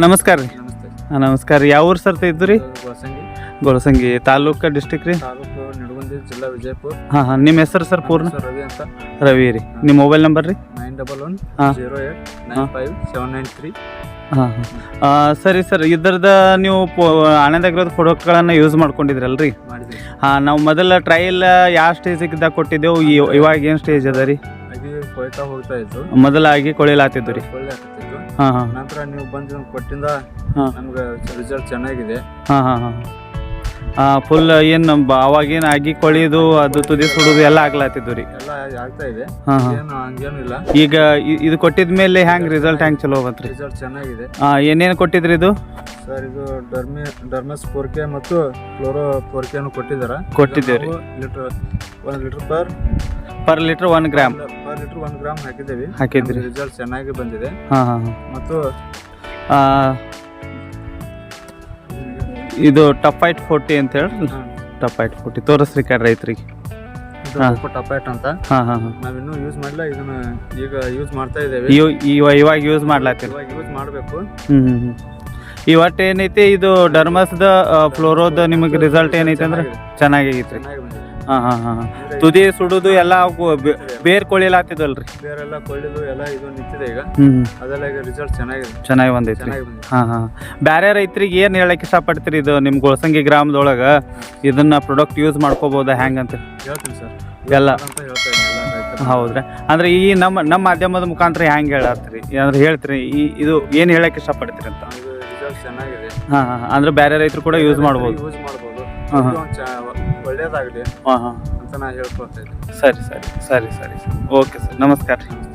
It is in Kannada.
ನಮಸ್ಕಾರ ರೀ. ನಮಸ್ತೆ. ಹಾಂ ನಮಸ್ಕಾರ ರೀ. ಯಾವ ಊರು ಸರ್ ಇದ್ದು ರೀ ಹೊಸಂಗಿ ಗೊಳಸಂಗಿ ತಾಲೂಕು ಡಿಸ್ಟಿಕ್ ರೀ? ತಾಲೂಕು ನಿಡಗುಂದಿ ಜಿಲ್ಲಾ ವಿಜಯಪುರ. ಹಾಂ ಹಾಂ. ನಿಮ್ಮ ಹೆಸರು ಸರ್ ಪೂರ್ಣ? ಹೆಸರು ರವಿ ಅಂತ. ರವಿ ರೀ. ನಿಮ್ಮ ಮೊಬೈಲ್ ನಂಬರ್ ರೀ? ನೈನ್ ಡಬಲ್ ಒನ್ ಹಾ. Zero eight nine five seven nine three. ಹಾಂ ಹಾಂ. ಸರಿ ಸರ್. ಇದ್ರದ ನೀವು ಪೋ ಆನಂದಾಗಿರೋದು ಫೋಟೋಗಳನ್ನು ಯೂಸ್ ಮಾಡ್ಕೊಂಡಿದ್ರಲ್ಲ ರೀ ಹಾಂ ನಾವು ಮೊದಲ ಟ್ರಯಲ್ ಯಾವ ಸ್ಟೇಜಿಗೆ ಕೊಟ್ಟಿದ್ದೆವು? ಇವ್- ಇವಾಗ ಏನು ಸ್ಟೇಜ್ ಅದ ರೀ? ಹಾಗೆ ಕೊಯ್ತಾ ಹೋಗ್ತಾ ಇತ್ತು ಮೊದಲಾಗಿ ಕೊಳಿಲಾತಿದ್ದು ರೀ. ಒಳ್ಳೆ ನಂತರ ನೀವು ಬಂದು ನಮ್ಗೆ ಕೊಟ್ಟಿಂದ. ನಮ್ಗೆ ರಿಸಲ್ಟ್ ಚೆನ್ನಾಗಿದೆ. ಫುಲ್ ಏನು ಅವಾಗೇನು ಆಗಿ ಕೊಳಿಯೋದು ಅದು ತುದಿ ಸುಡೋದು ಎಲ್ಲ ಆಗ್ಲಾತಿದ್ದು ರೀ. ಎಲ್ಲ ಆಗ್ತಾ ಇದೆ. ಏನು ಹಂಗೇನು ಇಲ್ಲ. ಈಗ ಇದು ಕೊಟ್ಟಿದ ಮೇಲೆ ಹ್ಯಾಂಗೆ ರಿಸಲ್ಟ್ ಹ್ಯಾಂಗ್ ಚಲೋ ಬಂತ್ರಿ? ರಿಸಲ್ಟ್ ಚೆನ್ನಾಗಿದೆ. ಏನೇನು ಕೊಟ್ಟಿದ್ರಿ ಇದು? ಸರ್ ಇದು ಡರ್ಮಿ ಡರ್ಮಸ್ ಪೋರ್ಕೆ ಮತ್ತು ಕ್ಲೋರೋ ಪೋರ್ಕೆನು ಕೊಟ್ಟಿದ್ದಾರೆ. ಕೊಟ್ಟಿದ್ದೀರಿ. ಲೀಟರ್ ಒಂದು litre per per litre one gram per litre ಒಂದು ಗ್ರಾಮ್ ಹಾಕಿದ್ದೇವೆ. ಹಾಕಿದ್ರಿ. ರಿಸಲ್ಟ್ ಚೆನ್ನಾಗಿ ಬಂದಿದೆ. ಹಾಂ ಹಾಂ ಮತ್ತು ಇದು ಟಫೈಟ್ ಫೋರ್ಟಿ ಅಂತ ಹೇಳಿ. ಟಫ್ ಟಫೈಟ್ ಫೋರ್ಟಿ ತೋರಿಸ್ರಿ ಕಡೆ ರೈತರಿಗೆ. ಟಪಾಟ್ ಅಂತ. ಹಾಂ ಹಾಂ ಹಾಂ. ನಾವಿನ್ನೂ ಯೂಸ್ ಮಾಡಿಲ್ಲ ಇದನ್ನ ಈಗ ಯೂಸ್ ಮಾಡ್ತಾ ಇದ್ದೇವೆ. ಇವ್ ಇವ ಇವಾಗ ಯೂಸ್ ಮಾಡ್ಲಾತ್ತೀರಿ. ಇವಾಗ ಯೂಸ್ ಮಾಡಬೇಕು. ಹ್ಞೂ ಹ್ಞೂ ಒಟ್ಟು ಏನೈತಿ? ಇದು ಡರ್ಮಸ್ದ ಫ್ಲೋರೋದ ನಿಮಗೆ ರಿಸಲ್ಟ್ ಏನೈತೆ ಅಂದ್ರೆ ಚೆನ್ನಾಗಿ ಬಂದಿದೆ. ಹಾಂ ಹಾಂ ಹಾಂ ತುದಿ ಸುಡುದು ಎಲ್ಲ ಅವು ಬೆ- ಬೇರ್ ಬೇರೆಲ್ಲ ಕೊಳ್ಳಿದು ಎಲ್ಲ ಇದು ನಿಂತಿದೆ ಈಗ. ಹ್ಞೂ ಅದೆಲ್ಲ ಈಗ ರಿಸಲ್ಟ್ ಚೆನ್ನಾಗಿದೆ. ಚೆನ್ನಾಗಿ ಬಂದೈತ್ರಿ. ಚೆನ್ನಾಗಿ ಬಂದಿದೆ. ಹಾಂ ಹಾಂ. ಬೇರೆ ರೈತರಿಗೆ ಏನು ಹೇಳಕ್ಕೆ ಇಷ್ಟಪಡ್ತೀರಿ ಇದು ನಿಮ್ಮ ಗೋಳಸಂಗಿ ಗ್ರಾಮದೊಳಗೆ? ಇದನ್ನ ಪ್ರಾಡಕ್ಟ್ ಯೂಸ್ ಮಾಡ್ಕೋಬೋದಾ ಹೆಂಗಂತ ಹೇಳ್ತೀನಿ ಸರ್. ಎಲ್ಲ. ಅಂತ ಹೇಳ್ತಾ ಇದ್ದೀನಿ ಎಲ್ಲ ರೈತರು. ಹೌದ್ರಾ? ಅಂದ್ರೆ ಈ ನಮ್ಮ ನಮ್ಮ ಮಾಧ್ಯಮದ ಮುಖಾಂತರ ಹೆಂಗೆ ಹೇಳತ್ರಿ? ಅಂದ್ರೆ ಹೇಳ್ತೀರಿ? ಈ ಇದು ಏನು ಹೇಳಕ್ಕೆ ಇಷ್ಟಪಡ್ತೀರಿ ಅಂತ? ಇದು ರಿಸಲ್ಟ್ ಚೆನ್ನಾಗಿದೆ. ಹಾಂ ಹಾಂ ಅಂದ್ರೆ ಬೇರೆ ರೈತರು ಕೂಡ ಯೂಸ್ ಮಾಡ್ಬೋದು. ಯೂಸ್ ಮಾಡ್ಬೋದು. ಹಾ, ಹಾ. ಇದು ಒಂದ್ ಚ- ಒಳ್ಳೇದಾಗಲಿ ಹಾಂ ಹಾಂ. ಅಂತ ನಾ ಹೇಳ್ಕೊಳ್ತಾ ಇದ್ದೀನಿ. ಸರಿ ಸರಿ ಸರಿ ಸರಿ. ಓಕೆ ಸರ್ ನಮಸ್ಕಾರ. ರೀ